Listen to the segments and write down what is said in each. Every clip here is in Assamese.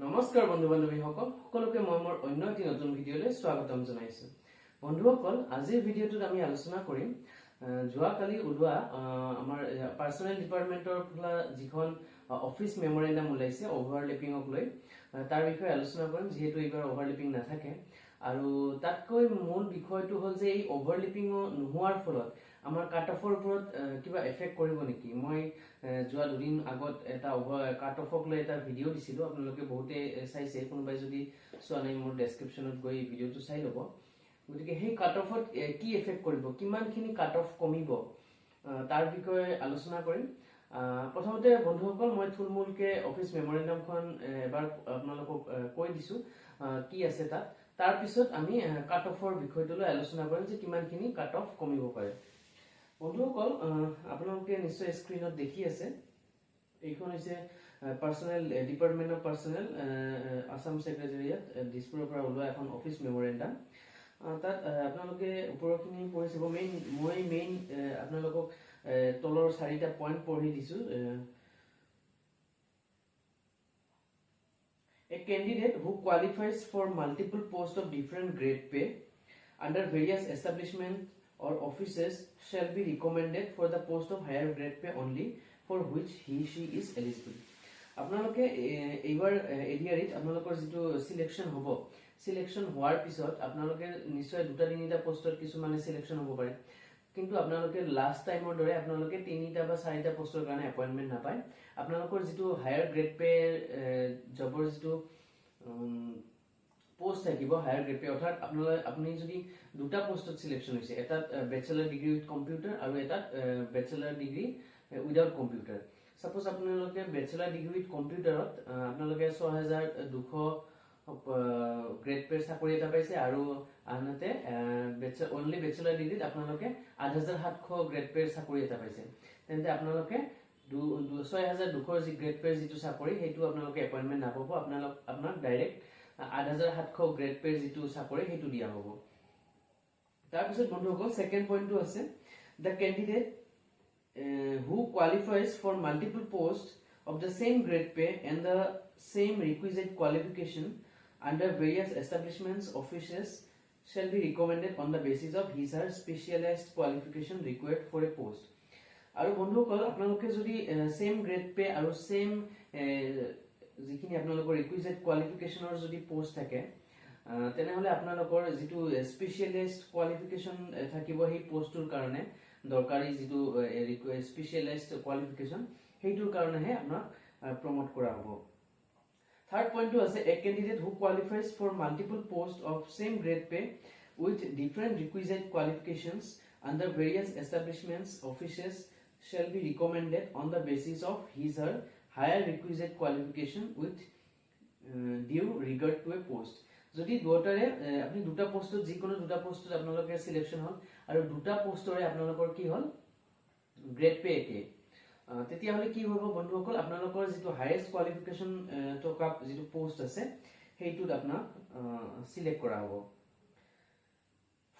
নমস্কাৰ বন্ধু বান্ধৱীসকল সকলোকে মই মোৰ অন্য এটি নতুন ভিডিঅ'লৈ স্বাগতম জনাইছো। বন্ধুসকল আজিৰ ভিডিঅ'টোত আমি আলোচনা কৰিম যোৱাকালি ওলোৱা আমাৰ পাৰ্চনেল ডিপাৰ্টমেণ্টৰ ফালে যিখন অফিচ মেমৰেণ্ডাম ওলাইছে অভাৰলেপিঙক লৈ। তাৰ বিষয়ে আলোচনা কৰিম যিহেতু এইবাৰ অভাৰলেপিং নাথাকে। আৰু তাতকৈ মূল বিষয়টো হ'ল যে এই অভাৰলেপিং নোহোৱাৰ ফলত আমাৰ কাট অফৰ ওপৰত কিবা এফেক্ট কৰিব নেকি? মই যোৱা দুদিন আগত এটা অভাৰ কাট অফক লৈ এটা ভিডিঅ' দিছিলোঁ। আপোনালোকে বহুতে চাইছে। কোনোবাই যদি চোৱা নাই মোৰ ডেছক্ৰিপশ্যনত গৈ ভিডিঅ'টো চাই ল'ব। গতিকে সেই কাট অফত কি এফেক্ট কৰিব? কিমানখিনি কাট অফ কমিব তাৰ বিষয়ে আলোচনা কৰিম। প্ৰথমতে, বন্ধুসকল, মই থুলমূলকৈ অফিচ মেমৰেণ্ডামখন এবাৰ আপোনালোকক কৈ দিছোঁ কি আছে তাত। তাৰপিছত আমি কাট অফৰ বিষয়টোলৈ আলোচনা কৰিম যে কিমানখিনি কাট অফ কমিব পাৰে। বন্ধুসকল আপোনালোকে নিশ্চয় স্ক্ৰীণত দেখি আছে। এইখন হৈছে personnel department of personnel Assam secretariat দিছপুৰৰ পৰা ওলোৱা এখন অফিচ মেমৰেণ্ডাম তাত আপোনালোকে ওপৰৰখিনি পঢ়ি চাব। মেইন মই মেইন আপোনালোকক তলৰ চাৰিটা পইণ্ট পঢ়ি দিছো। A candidate who qualifies for multiple post of different grade pay under various establishment or offices shall be recommended for the post of higher grade pay only for which he she is eligible আপোনালোকে এইবাৰ এ ডি আৰ ইত আপোনালোকৰ যিটো চিলেকশ্যন হ'ব চিলেকশ্যন হোৱাৰ পিছত আপোনালোকে নিশ্চয় দুটা তিনিটা পোষ্টত কিছুমানে চিলেকশ্যন হ'ব পাৰে। কিন্তু আপোনালোকে লাষ্ট টাইমৰ দৰে আপোনালোকে তিনিটা বা চাৰিটা পোষ্টৰ কাৰণে এপইণ্টমেণ্ট নাপায়। আপোনালোকৰ যিটো হায়াৰ গ্ৰেড পে জবৰ যিটো পোষ্ট থাকিব হায়াৰ গ্ৰেড পে অৰ্থাৎ আপোনালোকে আপুনি যদি দুটা পোষ্টত চিলেকশ্যন হৈছে এটাত বেচেলাৰ ডিগ্ৰী উইথ কম্পিউটাৰ আৰু এটাত বেচেলাৰ ডিগ্ৰী উইদাউট কম্পিউটাৰ ছাপ'জ আপোনালোকে বেচেলাৰ ডিগ্ৰী উইথ কম্পিউটাৰত আপোনালোকে দুশ গ্ৰেড পেৰ চাকৰি এটা পাইছে আৰু আনহাতে অনলি বেচেলাৰ ডিগ্ৰীত আপোনালোকে আঠ হাজাৰ সাতশ গ্ৰেড পেৰ চাকৰি এটা পাইছে। তেন্তে আপোনালোকে ছয় হাজাৰ দুশৰ যি গ্ৰেড পেৰ যিটো চাকৰি সেইটো আপোনালোকে এপইণ্টমেণ্ট নাপাব। আপোনালোক আপোনাক ডাইৰেক্ট আঠ হাজাৰ সাতশ গ্ৰেড পেৰ যিটো চাকৰি সেইটো দিয়া হ'ব। তাৰপিছত বন্ধুসকল ছেকেণ্ড পইণ্টটো আছে। The candidate who qualifies for multiple post of the same grade pay and the same requisite qualification under various establishments offices shall be recommended on the basis of his or specialized qualification required for a post. আৰু বন্ধুসকল আপোনালোকে যদি ছেম গ্ৰেড পে আৰু ছেম যিখিনি আপোনালোকৰ ৰিকুইজিট কোৱালিফিকেশ্যনৰ যদি পোষ্ট থাকে তেনেহ'লে আপোনালোকৰ যিটো স্পেচিয়েলাইজড কোৱালিফিকেশ্যন থাকিব সেই পোষ্টটোৰ কাৰণে দৰকাৰী যিটো স্পেচিয়েলাইজড কোৱালিফিকেশ্যন সেইটোৰ কাৰণেহে আপোনাক প্ৰমোট কৰা হ'ব। থাৰ্ড পইণ্টটো আছে a candidate who qualifies for multiple post of same grade pay with different requisite qualifications under various establishments offices shall be recommended on the basis of his her higher requisite qualification with due regard to a post যদি দুয়োটাৰে আপুনি দুটা পোষ্টত যিকোনো দুটা পোষ্টত আপোনালোকে চিলেকশ্যন হ'ল আৰু দুটা পোষ্টৰে আপোনালোকৰ কি হ'ল? গ্ৰেড পে একে। তেতিয়াহ'লে কি হ'ব বন্ধুসকল, আপোনালোকৰ যিটো হায়েষ্ট কোৱালিফিকেশ্যন থকা যিটো পোষ্ট আছে, সেইটোত আপোনাক চিলেক্ট কৰা হ'ব।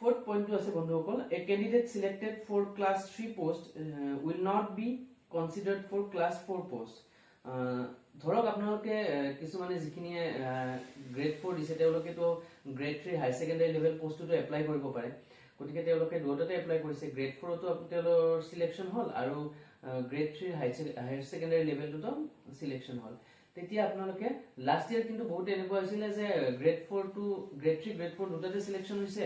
ফ'ৰ্থ পইণ্টটো আছে বন্ধুসকল a candidate selected for class three post will not be considered for class four post ধৰক আপোনালোকে কিছুমানে যিখিনিয়ে গ্ৰেড ফ'ৰ দিছে, তেওঁলোকেতো grade three high secondary level পোষ্টটোতো apply কৰিব পাৰে। গতিকে তেওঁলোকে দুয়োটাতে এপ্লাই কৰিছে। গ্ৰেড ফ'ৰতো তেওঁলোকৰ চিলেকশ্যন হ'ল আৰু গ্ৰেড হাই হায়াৰ ছেকেণ্ডাৰী লেভেলটোতো চিলেকশ্যন হ'ল তেতিয়া আপোনালোকে লাষ্ট ইয়েৰ কিন্তু বহুত এনেকুৱা হৈছিলে যে grade four to grade three grade four দুটাতে selection হৈছে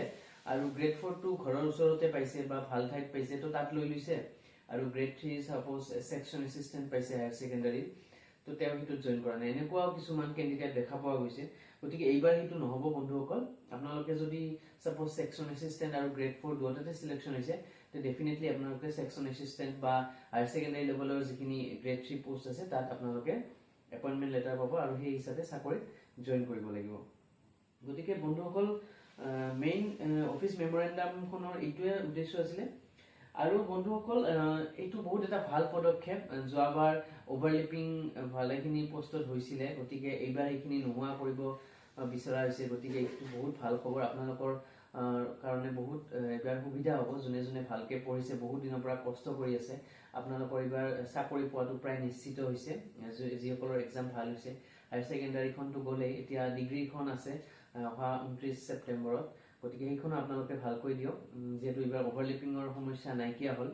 আৰু গ্ৰেড ফ'ৰটো ঘৰৰ ওচৰতে পাইছে বা ভালো ঠাইত পাইছে তো তাত লৈ লৈছে। আৰু গ্ৰেড থ্ৰী চাপ'জ ছেকশ্যন এছিষ্টেণ্ট পাইছে হায়াৰ ছেকেণ্ডাৰীত তো তেওঁ সেইটোত জইন কৰা নাই। এনেকুৱাও কিছুমান কেণ্ডিডেট দেখা পোৱা গৈছে। গতিকে এইবাৰ সেইটো নহ'ব বন্ধুসকল। আপোনালোকে যদি চাপ'জ ছেকশ্যন এছিষ্টেণ্ট আৰু গ্ৰেড ফ'ৰ দুয়োটাতে চিলেকশ্যন হৈছে তে ডেফিনেটলি আপোনালোকে ছেকশ্যন এছিষ্টেণ্ট বা হায়াৰ ছেকেণ্ডাৰী লেভেলৰ যিখিনি গ্ৰেড থ্ৰী পোষ্ট আছে তাত আপোনালোকে এপইণ্টমেণ্ট লেটাৰ পাব আৰু সেই হিচাপে চাকৰিত জইন কৰিব লাগিব। গতিকে বন্ধুসকল মেইন অফিচ মেমৰেণ্ডামখনৰ এইটোৱে উদ্দেশ্য আছিলে। আৰু বন্ধুসকল এইটো বহুত এটা ভাল পদক্ষেপ। যোৱাবাৰ অভাৰলেপিং ভালেখিনি পোষ্টত হৈছিলে গতিকে এইবাৰ এইখিনি নোহোৱা কৰিব বিচৰা হৈছে। গতিকে এইটো বহুত ভাল খবৰ। আপোনালোকৰ কাৰণে বহুত এইবাৰ সুবিধা হ'ব। যোনে যোনে ভালকৈ পঢ়িছে বহুত দিনৰ পৰা কষ্ট কৰি আছে। আপোনালোকৰ এইবাৰ চাকৰি পোৱাটো প্ৰায় নিশ্চিত হৈছে। যিসকলৰ এক্সাম ভাল হৈছে। হায়াৰ ছেকেণ্ডাৰীখনটো গ'লেই এতিয়া ডিগ্ৰীখন আছে অহা ঊনত্ৰিছ ছেপ্টেম্বৰত। গতিকে সেইখনো আপোনালোকে ভালকৈ দিয়ক। যিহেতু এইবাৰ অভাৰলেপিঙৰ সমস্যা নাইকিয়া হ'ল।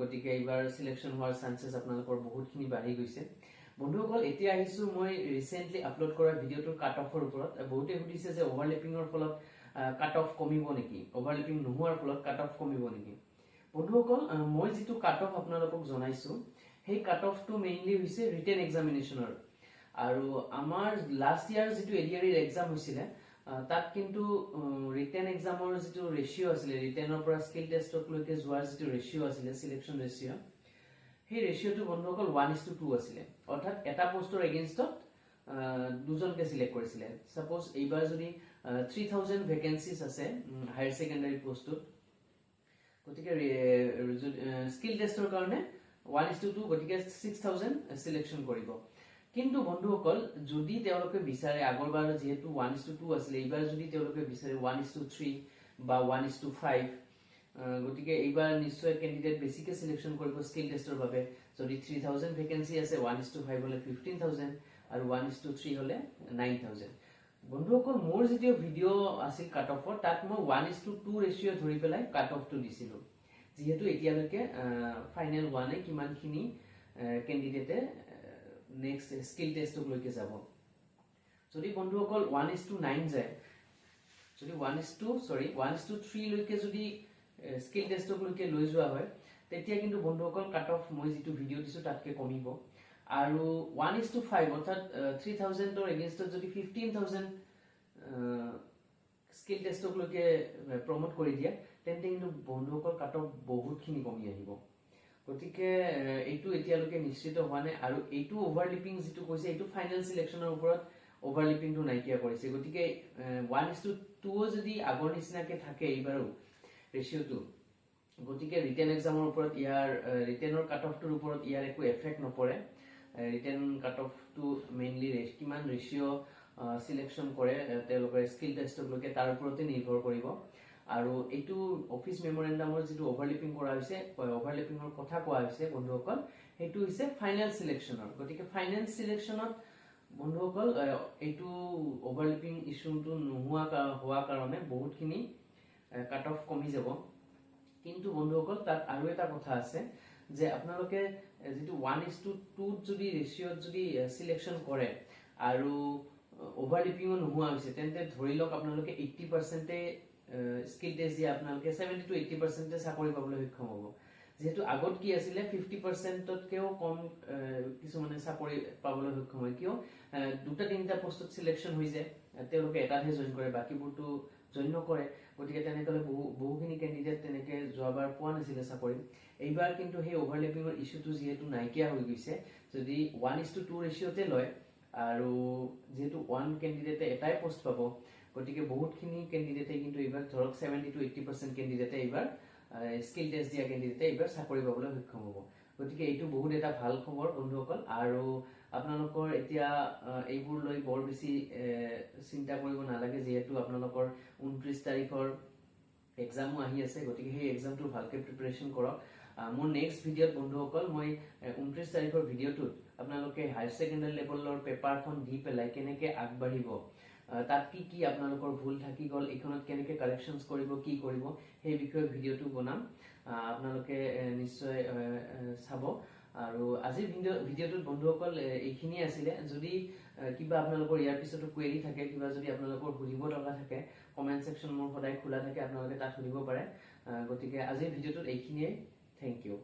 গতিকে এইবাৰ চিলেকশ্যন হোৱাৰ চান্সেছ আপোনালোকৰ বহুতখিনি বাঢ়ি গৈছে। বন্ধুসকল এতিয়া আহিছোঁ মই ৰিচেণ্টলি আপলোড কৰা ভিডিঅ'টোৰ কাট অফৰ ওপৰত। বহুতে সুধিছে যে অভাৰলেপিঙৰ ফলত কাট অফ কমিব নেকি? অভাৰলেপিং নোহোৱাৰ ফলত কাট অফ কমিব নেকি? বন্ধুসকল মই যিটো কাট অফ আপোনালোকক জনাইছোঁ সেই কাট অফটো মেইনলি হৈছে ৰিটেন এক্সামিনেশ্যনৰ আৰু আমাৰ লাষ্ট ইয়াৰ যিটো এডিআৰিৰ এক্সাম হৈছিলে তাত কিন্তু ৰিটেন এক্সামৰ যিটো ৰেচিঅ' আছিলে ৰিটেনৰ পৰা স্কিল টেষ্টলৈকে যোৱাৰ যিটো ৰেচিঅ' আছিলে চিলেকশ্যন ৰেচিঅ' সেই ৰেচিঅ'টো বন্ধুসকল ওৱান ইজ টু টু আছিলে। অৰ্থাৎ এটা পষ্টৰ এগেইনষ্টত দুজনকে চিলেক্ট কৰিছিলে। ছাপ'জ এইবাৰ যদি থ্ৰী থাউজেণ্ড ভেকেঞ্চিজ আছে হায়াৰ ছেকেণ্ডাৰী পষ্টটোত গতিকে স্কিল টেষ্টৰ কাৰণে ওৱান ইজ টু টু গতিকে ছিক্স থাউজেণ্ড চিলেকশ্যন কৰিব। কিন্তু বন্ধুসকল যদি তেওঁলোকে বিচাৰে আগৰবাৰ যিহেতু ওৱান ইজ টু টু আছিলে এইবাৰ যদি তেওঁলোকে বিচাৰে ওৱান ইজ টু থ্ৰী বা ওৱান ইজ টু ফাইভ গতিকে এইবাৰ নিশ্চয় কেণ্ডিডেট বেছিকে চিলেকশ্যন কৰিব স্কিল টেষ্টৰ বাবে। যদি থ্ৰী থাউজেণ্ড ভেকেঞ্চি আছে ওৱান ইজ টু ফাইভ হ'লে ফিফটিন থাউজেণ্ড আৰু ওৱান ইজ টু থ্ৰী হ'লে নাইন থাউজেণ্ড বন্ধুসকল মোৰ যিটো ভিডিঅ' আছিল কাট অফৰ তাত মই one is to two ratio ধৰি পেলাই কাট অফটো দিছিলোঁ। যিহেতু এতিয়ালৈকে ফাইনেল হোৱা নাই কিমানখিনি কেণ্ডিডেটে নেক্সট স্কিল টেষ্টলৈকে যাব। যদি বন্ধুসকল ওৱান ইজ টু নাইন যায় যদি ওৱান ইজ টু চৰি ওৱান ইজ টু থ্ৰীলৈকে যদি স্কিল টেষ্টলৈকে লৈ যোৱা হয়। তেতিয়া কিন্তু বন্ধুসকল কাট অফ মই যিটো ভিডিঅ' দিছোঁ তাতকৈ কমিব। আৰু ওৱান ইজ টু ফাইভ অৰ্থাৎ থ্ৰী থাউজেণ্ডৰ এগেইনষ্টত যদি ফিফটিন থাউজেণ্ড স্কিল টেষ্টলৈকে প্ৰমোট কৰি দিয়ে তেন্তে কিন্তু বন্ধুসকল কাট অফ বহুতখিনি কমি আহিব। গতিকে এইটো এতিয়ালৈকে নিশ্চিত হোৱা নাই আৰু এইটো অভাৰলিপিং যিটো কৈছে এইটো ফাইনেল চিলেকশ্যনৰ ওপৰত অভাৰলিপিংটো নাইকিয়া কৰিছে। গতিকে ওৱান ইজ টু টুও যদি আগৰ নিচিনাকে থাকে এইবাৰো ৰেচিঅ'টো গতিকে ৰিটেন এক্সামৰ ওপৰত ইয়াৰ ৰিটেনৰ কাট অফটোৰ ওপৰত ইয়াৰ একো এফেক্ট নপৰে। ৰিটেন কাট অফটো মেইনলি কিমান ৰেচিঅ' চিলেকশ্যন কৰে তেওঁলোকে স্কিল টেষ্টলৈকে তাৰ ওপৰতে নিৰ্ভৰ কৰিব। আৰু এইটো অফিচ মেমৰেণ্ডামৰ যিটো অভাৰলিপিং কৰা হৈছে অভাৰলিপিঙৰ কথা কোৱা হৈছে বন্ধুসকল, সেইটো হৈছে ফাইনেল চিলেকশ্যনৰ গতিকে ফাইনেল চিলেকশ্যনত বন্ধুসকল এইটো অভাৰলিপিং ইছ্যুটো নোহোৱা হোৱা কাৰণে বহুতখিনি কাট অফ কমি যাব। কিন্তু বন্ধুসকল তাত আৰু এটা কথা আছে যে আপোনালোকে যিটো ওৱান ইজ টু টুত যদি ৰেচিঅ'ত যদি চিলেকশ্যন কৰে আৰু অভাৰলিপিঙো নোহোৱা হৈছে, তেন্তে ধৰি লওক আপোনালোকে এইট্টি পাৰ্চেণ্টে স্কিল টেষ্ট দিয়ে, আপোনালোকে ছেভেণ্টি টু এইট্টি পাৰ্চেণ্টে চাকৰি পাবলৈ সক্ষম হ'ব। যিহেতু আগত কি আছিলে ফিফটি পাৰ্চেণ্টতকেও কম কিছুমানে চাকৰি পাবলৈ সক্ষম হয়। কিয়? দুটা তিনিটা পষ্টত চিলেকশ্যন হৈ যায়। তেওঁলোকে এটাতহে জইন কৰে বাকীবোৰতো জইন নকৰে। গতিকে তেনেকলে বহু বহুখিনি কেণ্ডিডেট তেনেকে যোৱাবাৰ পোৱা নাছিলে চাকৰি এইবাৰ কিন্তু সেই অভাৰলেপিঙৰ ইছ্যুটো যিহেতু নাইকিয়া হৈ গৈছে যদি ওৱান ইজ টু টু ৰেচিঅ'তে লয় আৰু যিহেতু ওৱান কেণ্ডিডেটে এটাই পষ্ট পাব গতিকে বহুতখিনি কেণ্ডিডেটে কিন্তু এইবাৰ ধৰক ছেভেণ্টি টু এইট্টি পাৰ্চেণ্ট কেণ্ডিডেটে এইবাৰ স্কিল টেষ্ট দিয়া কেণ্ডিডেটে এইবাৰ চাকৰি পাবলৈ সক্ষম হ'ব। গতিকে এইটো বহুত এটা ভাল খবৰ বন্ধুসকল আৰু আপোনালোকৰ এতিয়া এইবোৰ লৈ বৰ বেছি চিন্তা কৰিব নালাগে যিহেতু আপোনালোকৰ ঊনত্ৰিছ তাৰিখৰ এক্সামো আহি আছে গতিকে সেই এক্সামটো ভালকৈ প্ৰিপেৰেশ্যন কৰক। মোৰ নেক্সট ভিডিঅ'ত বন্ধুসকল মই ঊনত্ৰিছ তাৰিখৰ ভিডিঅ'টোত আপোনালোকে হায়াৰ ছেকেণ্ডাৰী লেভেলৰ পেপাৰখন দি পেলাই কেনেকৈ আগবাঢ়িব তাত কি কি আপোনালোকৰ ভুল থাকি গ'ল এইখনত কেনেকৈ কাৰেকশ্যনছ কৰিব কি কৰিব সেই বিষয়ে ভিডিঅ'টো বনাম। আপোনালোকে নিশ্চয় চাব। আৰু আজিৰ ভিডিঅ' ভিডিঅ'টোত বন্ধুসকল এইখিনিয়ে আছিলে। যদি কিবা আপোনালোকৰ ইয়াৰ পিছতো কুৱেৰি থাকে কিবা যদি আপোনালোকৰ সুধিব লগা থাকে কমেণ্ট ছেকশ্যন মোৰ সদায় খোলা থাকে আপোনালোকে তাত সুধিব পাৰে। গতিকে আজিৰ ভিডিঅ'টোত এইখিনিয়ে। Thank U